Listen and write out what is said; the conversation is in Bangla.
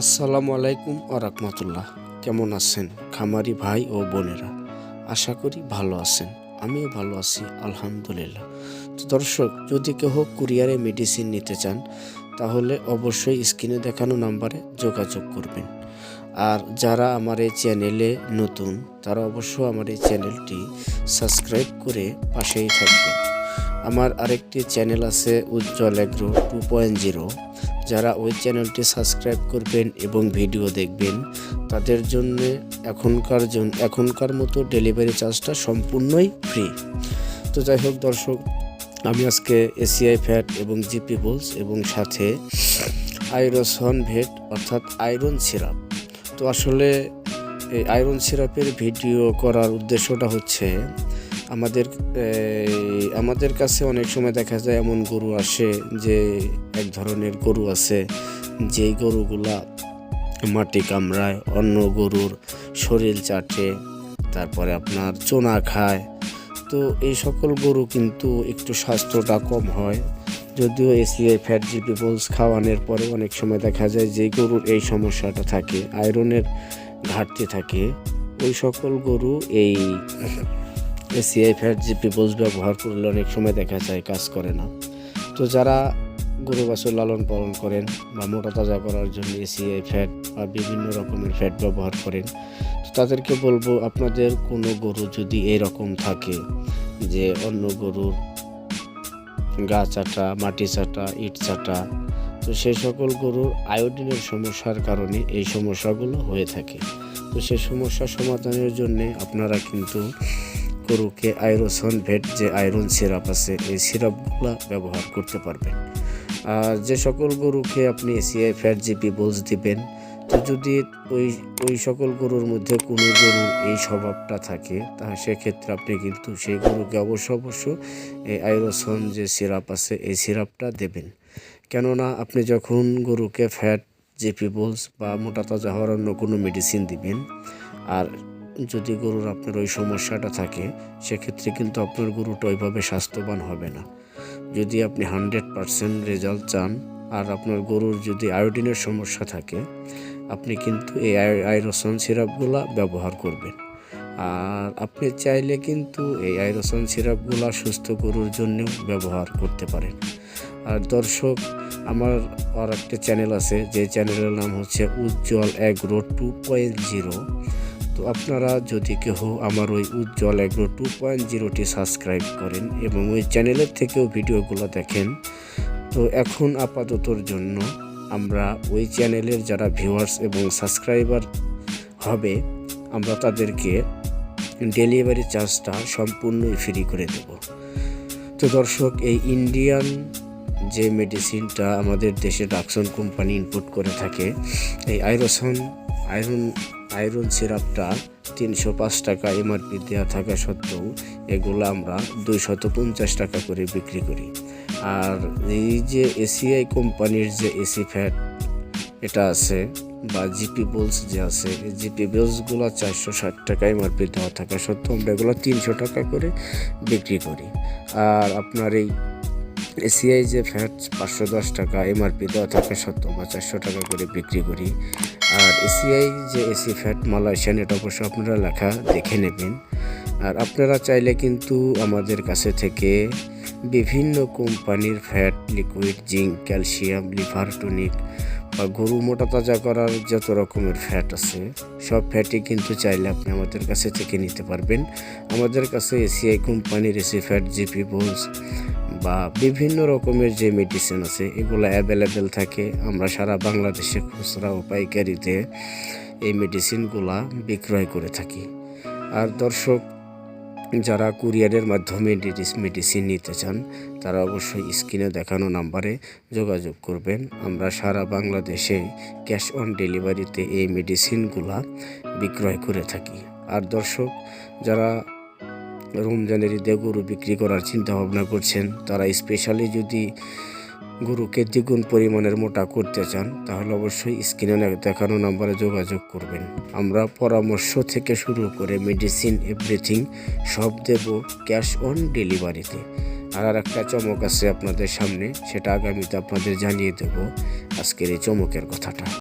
আসসালামু আলাইকুম রহমতুল্লাহ। কেমন আছেন খামারি ভাই ও বোনেরা? আশা করি ভালো আছেন। আমিও ভালো আছি, আলহামদুলিল্লাহ। তো দর্শক, যদি কেহ কুরিয়ারে মেডিসিন নিতে চান, তাহলে অবশ্যই স্ক্রিনে দেখানো নাম্বারে যোগাযোগ করবেন। আর যারা আমার এই চ্যানেলে নতুন, তারা অবশ্যই আমার এই চ্যানেলটি সাবস্ক্রাইব করে পাশেই থাকবেন। আমার আরেকটি চ্যানেল আছে Ujjwal agro two point zero. যারা ওই চ্যানেলটি সাবস্ক্রাইব করবেন এবং ভিডিও দেখবেন, তাদের জন্য এখনকার জন্য এখনকার মতো ডেলিভারি চার্জটা সম্পূর্ণই ফ্রি তো যাই হোক দর্শক, আমি আজকে এসিআই ফ্যাট এবং জিপি বোলস এবং সাথে আইরোসন ভেট অর্থাৎ আয়রন সিরাপ তো আসলে এই আয়রন সিরাপের ভিডিও করার উদ্দেশ্যটা হচ্ছে আমাদের আমাদের কাছে অনেক সময় দেখা যায় এমন গরু আসে যে এক ধরনের গরু আছে, যেই গরুগুলা মাটি কামড়ায়, অন্য গরুর শরীর চাটে, তারপরে আপনার চোনা খায়। তো এই সকল গরু কিন্তু একটু স্বাস্থ্যটা কম হয়। যদিও এসিআই ফ্যাট জিপি বোলস খাওয়ানোর পরে অনেক সময় দেখা যায় যে গরুর এই সমস্যাটা থাকে, আয়রনের ঘাটতি থাকে। ওই সকল গরু এই এসিআই ফ্যাট জিপি বোলস ব্যবহার করলে অনেক সময় দেখা যায় কাজ করে না। তো যারা গরু বাছুর লালন পালন করেন বা মোটা তাজা করার জন্য এসিআই ফ্যাট বা বিভিন্ন রকমের ফ্যাট ব্যবহার করেন, তো তাদেরকে বলব আপনাদের কোনো গরু যদি এরকম থাকে যে অন্য গরুর গা চাটা, মাটি চাটা, ইট চাটা, তো সেই সকল গরুর আয়োডিনের সমস্যার কারণে এই সমস্যাগুলো হয়ে থাকে। তো সেই সমস্যা সমাধানের জন্যে আপনারা কিন্তু গরুকে আয়রোসন ভেট যে আয়রন সিরাপ আছে, এই সিরাপগুলো ব্যবহার করতে পারবেন। আর যে সকল গরুকে আপনি এসিআই ফ্যাট জিপি বোলস দিবেন, তো যদি ওই ওই সকল গরুর মধ্যে কোনো গরুর এই স্বভাবটা থাকে তাহলে সেক্ষেত্রে আপনি কিন্তু সেই গরুকে অবশ্য অবশ্য এই আইরোসন যে সিরাপ আছে, এই সিরাপটা দেবেন। কেননা আপনি যখন গরুকে ফ্যাট জিপি বোলস বা মোটা তাজা হওয়ার অন্য কোনো মেডিসিন দিবেন, আর যদি গরুর আপনার ওই সমস্যাটা থাকে, সেক্ষেত্রে কিন্তু আপনার গরুটা ওইভাবে স্বাস্থ্যবান হবে না। যদি আপনি হান্ড্রেড পারসেন্ট রেজাল্ট চান, আর আপনার গরুর যদি আয়োডিনের সমস্যা থাকে, আপনি কিন্তু এই আয়- আয়রোসন সিরাপগুলা ব্যবহার করবেন। আর আপনি চাইলে কিন্তু এই আয়রোসন সিরাপগুলো সুস্থ গরুর জন্যও ব্যবহার করতে পারেন। আর দর্শক, আমার আর একটা চ্যানেল আছে, যে চ্যানেলের নাম হচ্ছে Ujjwal agro two point zero. তো আপনারা যদি কেউ আমার ওই উজ্জ্বল এগ্রো টু পয়েন্ট জিরোটি সাবস্ক্রাইব করেন এবং ওই চ্যানেলের থেকেও ভিডিওগুলো দেখেন, তো এখন আপাততর জন্য আমরা ওই চ্যানেলের যারা ভিউয়ার্স এবং সাবস্ক্রাইবার হবে, আমরা তাদেরকে ডেলিভারি চার্জটা সম্পূর্ণই ফ্রি করে দেব। তো দর্শক, এই ইন্ডিয়ান যে মেডিসিনটা আমাদের দেশে ডাকসন কোম্পানি ইনপুট করে থাকে, এই আইরোসন আয়রন আয়রন সিরাপটা তিনশো পাঁচ টাকা এমআরপি দেওয়া থাকা সত্ত্বেও এগুলো আমরা দুইশত পঞ্চাশ টাকা করে বিক্রি করি। আর এই যে এসিআই কোম্পানির যে এসি ফ্যাট এটা আছে বা জিপি বোলস যে আছে জিপি বোলসগুলো চারশো ষাট টাকা এমআরপি দেওয়া থাকা সত্ত্বেও আমরা এগুলো তিনশো টাকা করে বিক্রি করি। আর আপনার এই এসিআই যে ফ্যাট পাঁচশো দশ টাকা এমআরপি দেওয়া থাকা সত্ত্বেও আমরা চারশো টাকা করে বিক্রি করি। আর এসিআই যে এসি ফ্যাট মালয়েশিয়ান, এটা অবশ্য আপনারা লেখা দেখে নেবেন। আর আপনারা চাইলে কিন্তু আমাদের কাছে থেকে বিভিন্ন কোম্পানির fat, liquid, zinc, calcium, liver tonic বা গরু মোটা তাজা করার যত রকমের ফ্যাট আছে, সব ফ্যাটই কিন্তু চাইলে আপনি আমাদের কাছে থেকে নিতে পারবেন। আমাদের কাছে এসিআই কোম্পানির এসি ফ্যাট, জিপি বোলস বা বিভিন্ন রকমের যে মেডিসিন আছে, এগুলো অ্যাভেলেবেল থাকে। আমরা সারা বাংলাদেশে খুচরা ও পাইকারিতে এই মেডিসিনগুলা বিক্রয় করে থাকি। আর দর্শক, যারা কুরিয়ারের মাধ্যমে মেডিসিন নিতে চান, তারা অবশ্যই স্ক্রিনে দেখানো নাম্বারে যোগাযোগ করবেন। আমরা সারা বাংলাদেশে ক্যাশ অন ডেলিভারিতে এই মেডিসিনগুলা বিক্রয় করে থাকি। আর দর্শক, যারা রমজানের ঈদে গরু বিক্রি করার চিন্তা ভাবনা করছেন। তারা স্পেশালি যদি গরুকে দ্বিগুণ পরিমাণের মোটা করতে চান, তাহলে অবশ্যই স্ক্রিনে দেখানো নাম্বারে যোগাযোগ করবেন। আমরা পরামর্শ থেকে শুরু করে মেডিসিন এভরিথিং সব দেব ক্যাশ অন ডেলিভারিতে আর আর একটা চমক আছে আপনাদের সামনে, সেটা আগামীতে আপনাদের জানিয়ে দেব আজকের এই চমকের কথাটা।